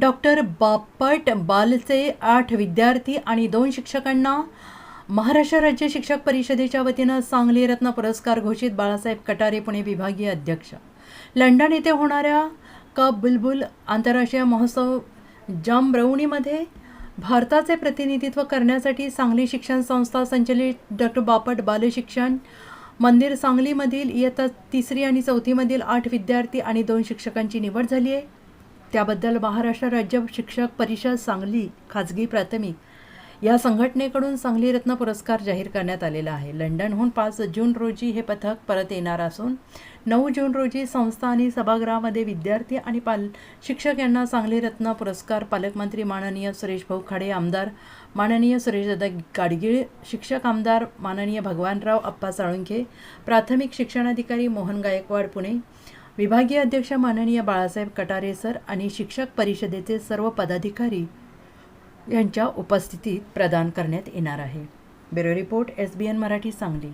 Doctor Bapat बालचे आठ विद्यार्थी आणि दोन शिक्षकांना महाराष्ट्र राज्य शिक्षक परिषदेच्या वतीनं सांगली रत्न पुरस्कार घोषित बाळासाहेब कटारे पुणे विभागीय अध्यक्ष. लंडन येथे होणाऱ्या कप बुलबुल आंतरराष्ट्रीय महोत्सव जामब्रौनीमध्ये भारताचे प्रतिनिधित्व करण्यासाठी सांगली शिक्षण संस्था संचलित डॉक्टर बापट बालशिक्षण मंदिर सांगलीमधील इयत्ता तिसरी आणि चौथीमधील आठ विद्यार्थी आणि दोन शिक्षकांची निवड झाली आहे. त्याबद्दल महाराष्ट्र राज्य शिक्षक परिषद सांगली खाजगी प्राथमिक या संघटनेकडून सांगली रत्न पुरस्कार जाहीर करण्यात आलेला आहे. लंडनहून पाच जून रोजी हे पथक परत येणार असून नऊ जून रोजी संस्था आणि सभागृहामध्ये विद्यार्थी आणि पाल शिक्षक यांना सांगली रत्न पुरस्कार पालकमंत्री माननीय सुरेश भाऊ खाडे आमदार माननीय सुरेशदादा गाडगीळ शिक्षक आमदार माननीय भगवानराव अप्पा साळुंखे प्राथमिक शिक्षणाधिकारी मोहन गायकवाड पुणे विभागीय अध्यक्ष माननीय बाळासाहेब कटारे सर आणि शिक्षक परिषदेचे सर्व पदाधिकारी यांच्या उपस्थितीत प्रदान करण्यात येणार आहे. Bureau report S B N Marathi Sangli.